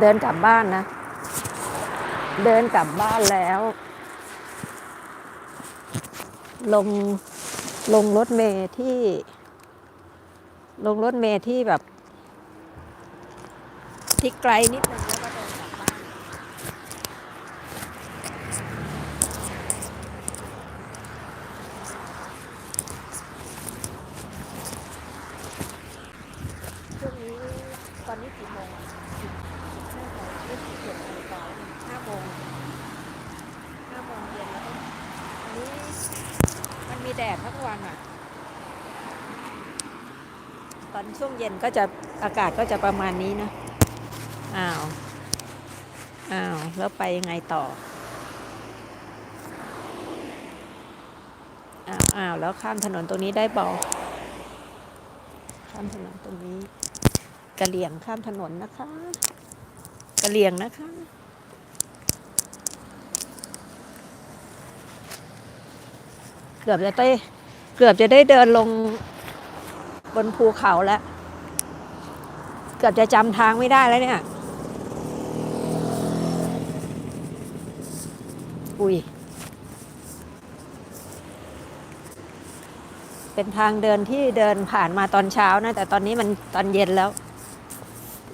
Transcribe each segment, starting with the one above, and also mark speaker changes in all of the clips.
Speaker 1: เดินกลับบ้านนะ เดินกลับบ้านแล้ว ลงลงรถเมย์ที่ ลงรถเมย์ที่แบบ ที่ไกลนิดนึงแล้วก็เดินกลับบ้าน ช่วงนี้ตอนนี้กี่โมงอะสิบห้าโมงยี่สิบเจ็ดนาฬิกาแล้วห้าโมงห้าโมงเย็นแล้วอันนี้มันมีแดดทั้งวันอะ ตอนช่วงเย็นก็จะอากาศก็จะประมาณนี้นะ อ้าว อ้าว แล้วไปยังไงต่อ อ้าว อ้าว แล้วข้ามถนนตรงนี้ได้บอข้ามถนนตรงนี้กะเหลี่ยงข้ามถนนนะคะกะเหลี่ยงนะคะ เกือบจะได้เกือบจะได้เดินลง บนภูเขาแล้ว เกือบจะจำทางไม่ได้แล้วเนี่ย อุ้ย เป็นทางเดินที่เดินผ่านมาตอนเช้านะ แต่ตอนนี้มันตอนเย็นแล้ว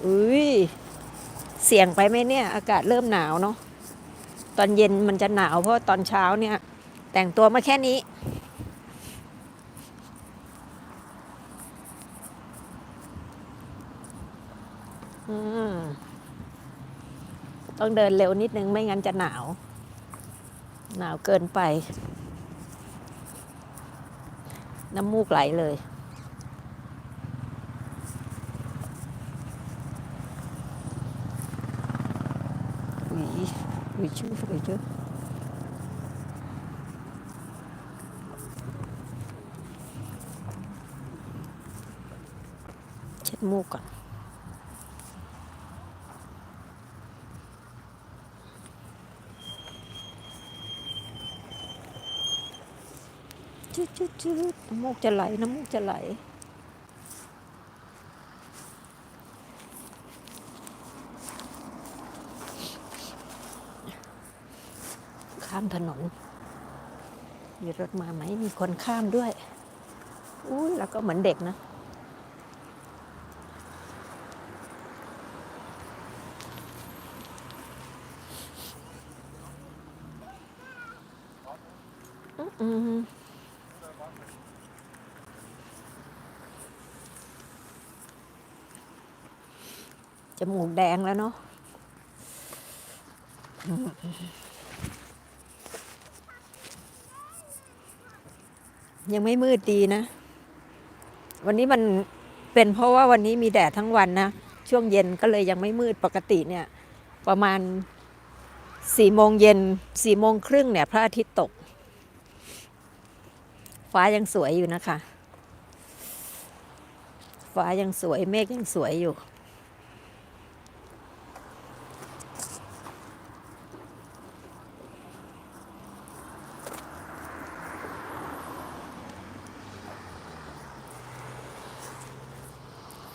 Speaker 1: อุ้ย เสี่ยงไปไหมเนี่ย อากาศเริ่มหนาวเนาะ ตอนเย็นมันจะหนาวเพราะตอนเช้าเนี่ย แต่งตัวมาแค่นี้ ต้องเดินเร็วนิดนึงไม่งั้นจะหนาว หนาวเกินไป น้ำมูกไหลเลย อุ๊ยอุ๊ยชื่ออุ๊ยชื่อเช็ดมูกก่อน จืดจืดจืดน้ำมูกจะไหล น้ำมูกจะไหล ข้ามถนน มีรถมาไหม มีคนข้ามด้วย อุ้ยแล้วก็เหมือนเด็กนะ มูกแดงแล้วเนาะยังไม่มืดดีนะ วันนี้มันเป็นเพราะว่าวันนี้มีแดดทั้งวันนะ ช่วงเย็นก็เลยยังไม่มืดปกติเนี่ย ประมาณสี่โมงเย็นสี่โมงครึ่งเนี่ย พระอาทิตย์ตก ฟ้ายังสวยอยู่นะคะ ฟ้ายังสวยเมฆยังสวยอยู่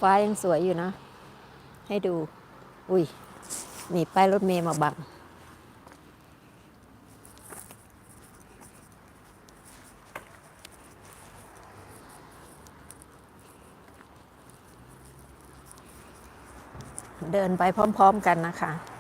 Speaker 1: ฟ้ายังสวยอยู่นะ ให้ดู อุ้ย มีป้ายรถเมย์มาบัง เดินไปพร้อม ๆ กันนะคะ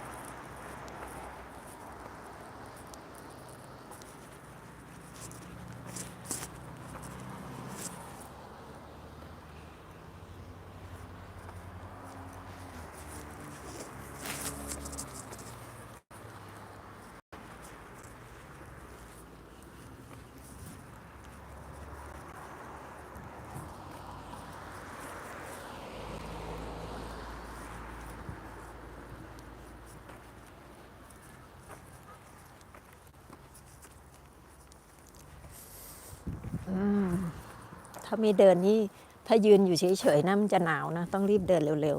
Speaker 1: ถ้ามีเดินนี่ถ้ายืนอยู่เฉยๆนะมันจะหนาวนะ ต้องรีบเดินเร็ว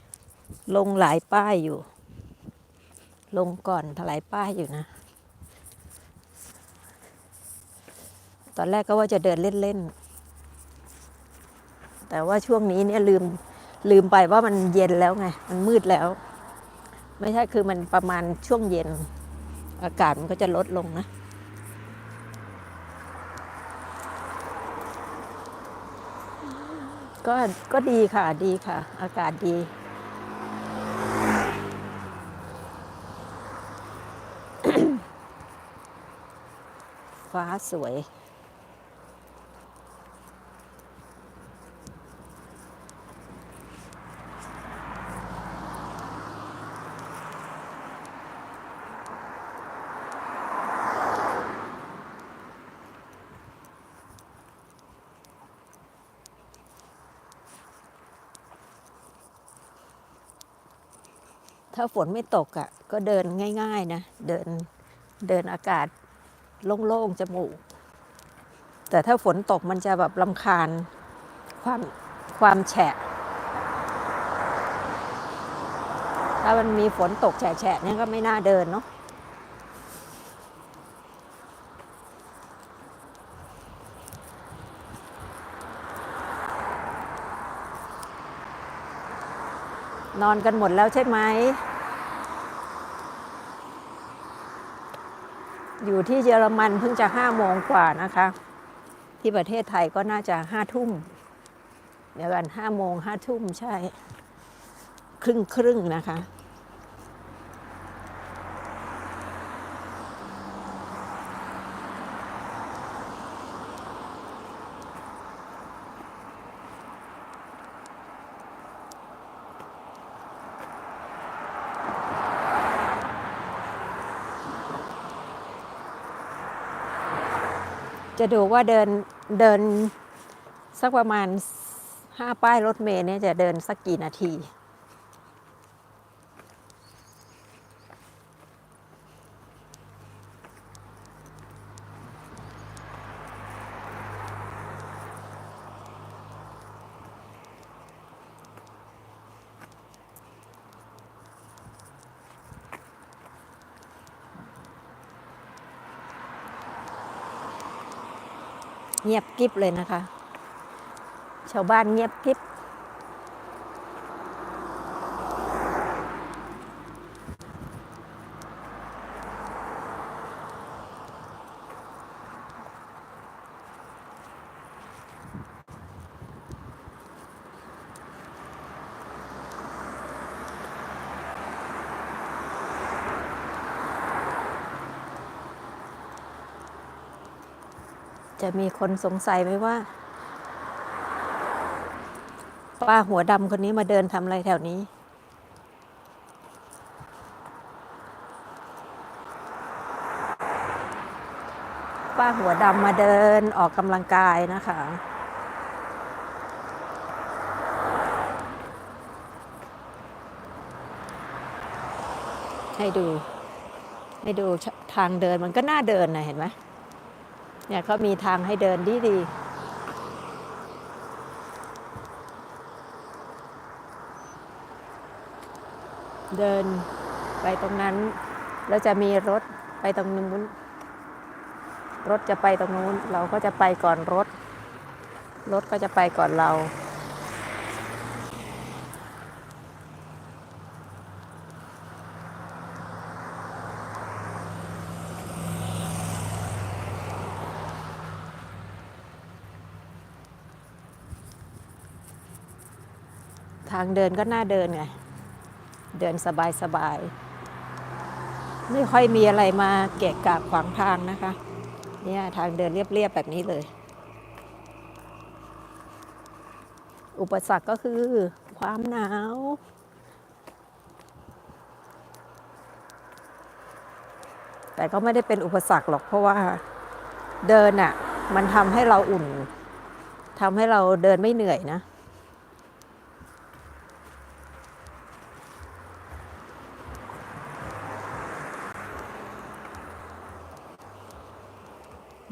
Speaker 1: ๆ ลงหลายป้ายอยู่ ลงก่อนถลายป้ายอยู่นะ ตอนแรกก็ว่าจะเดินเล่นๆ แต่ว่าช่วงนี้เนี่ยลืมลืมไปว่ามันเย็นแล้วไง มันมืดแล้ว ไม่ใช่คือมันประมาณช่วงเย็น อากาศมันก็จะลดลงนะ ก็ก็ดีค่ะดีค่ะ อากาศดีฟ้าสวย ถ้าฝนไม่ตกอะ่ะ ก็เดินง่าย ๆ นะ เดินเดินอากาศโล่งๆจมูก แต่ถ้าฝนตกมันจะแบบลำคาญความความแฉะ ถ้ามันมีฝนตกแฉะๆเนี่ยก็ไม่น่าเดินเนาะ นอนกันหมดแล้วใช่ไหม อยู่ที่เยอรมันเพิ่งจะห้าโมงกว่านะคะ ที่ประเทศไทยก็น่าจะห้าทุ่ม เดี๋ยวกันห้าโมงห้าทุ่มใช่ ครึ่งครึ่งนะคะ จะดูว่าเดินเดินสักประมาณห้าป้ายรถเมล์เนี่ยจะเดินสักกี่นาที เงียบกริบเลยนะคะ ชาวบ้านเงียบกริบ จะมีคนสงสัยไหมว่าป้าหัวดำคนนี้มาเดินทำอะไรแถวนี้ ป้าหัวดำมาเดินออกกำลังกายนะคะ ให้ดู ให้ดูทางเดินมันก็น่าเดินนะเห็นไหม เนี่ยเขามีทางให้เดินดีดีๆเดินไปตรงนั้น แล้วจะมีรถไปตรงนู้น รถจะไปตรงนู้น เราก็จะไปก่อนรถ รถก็จะไปก่อนเราางเดินก็น่าเดินไง เดินสบายสบายๆไม่ค่อยมีอะไรมาเกะกะขวางทางนะคะ เนี่ยทางเดินเรียบๆแบบนี้เลย อุปสรรคก็คือความหนาวแต่ก็ไม่ได้เป็นอุปสรรคหรอกเพราะว่าเดินอะ่ะ มันทำให้เราอุ่นทำให้เราเดินไม่เหนื่อยนะ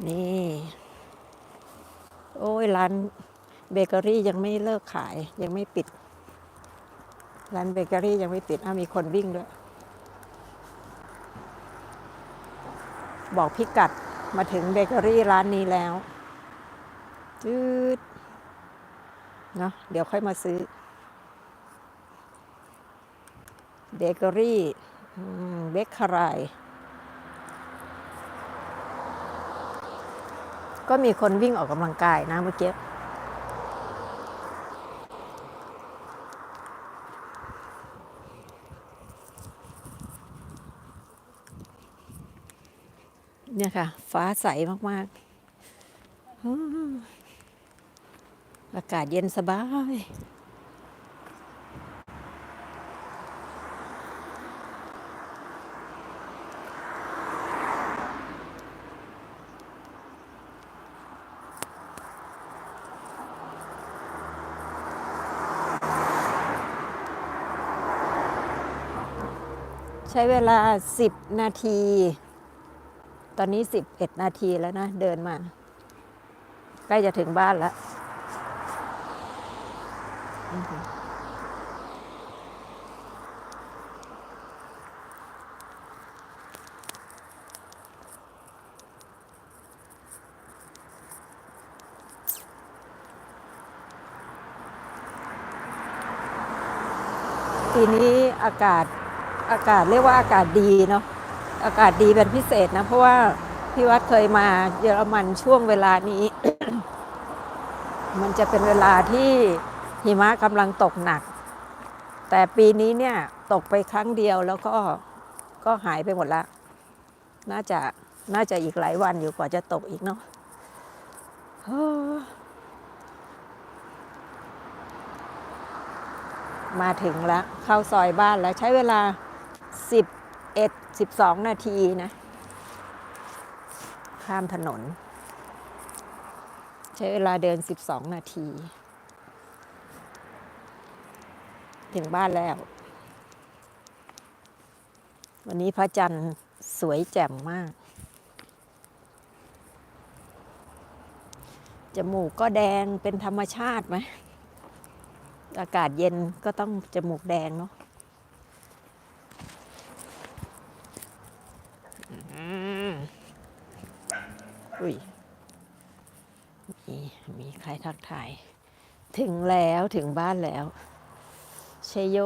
Speaker 1: นี่ โอ้ยร้านเบเกอรี่ยังไม่เลิกขายยังไม่ปิด ร้านเบเกอรี่ยังไม่ปิดอ้ามีคนวิ่งด้วย บอกพิกัดมาถึงเบเกอรี่ร้านนี้แล้วจืดเนาะเดี๋ยวค่อยมาซื้อเบเกอรี่เบเกอรี่ ก็มีคนวิ่งออกกำลังกายนะเมื่อกี้เนี่ยค่ะ ฟ้าใสมากๆอากาศเย็นสบาย ใช้เวลา 10 นาที ตอนนี้ 11 นาทีแล้วนะ เดินมา ใกล้จะถึงบ้านแล้วปีนี้อากาศ อากาศเรียกว่าอากาศดีเนาะอากาศดีเป็นพิเศษนะ เพราะว่าพี่วัดเคยมาเยอรมันช่วงเวลานี้ มันจะเป็นเวลาที่หิมะกำลังตกหนัก แต่ปีนี้เนี่ยตกไปครั้งเดียวแล้วก็ก็หายไปหมดละ น่าจะน่าจะอีกหลายวันอยู่กว่าจะตกอีกเนาะมาถึงแล้วเข้าซอยบ้านแล้วใช้เวลา 11 12 นาทีนะ ข้ามถนน ใช้เวลาเดิน 12 นาที ถึงบ้านแล้ว วันนี้พระจันทร์สวยแจ่มมาก จมูกก็แดงเป็นธรรมชาติไหม อากาศเย็นก็ต้องจมูกแดงเนาะ อุ้ยมีมีใครทักทาย ถึงแล้วถึงบ้านแล้วเชโย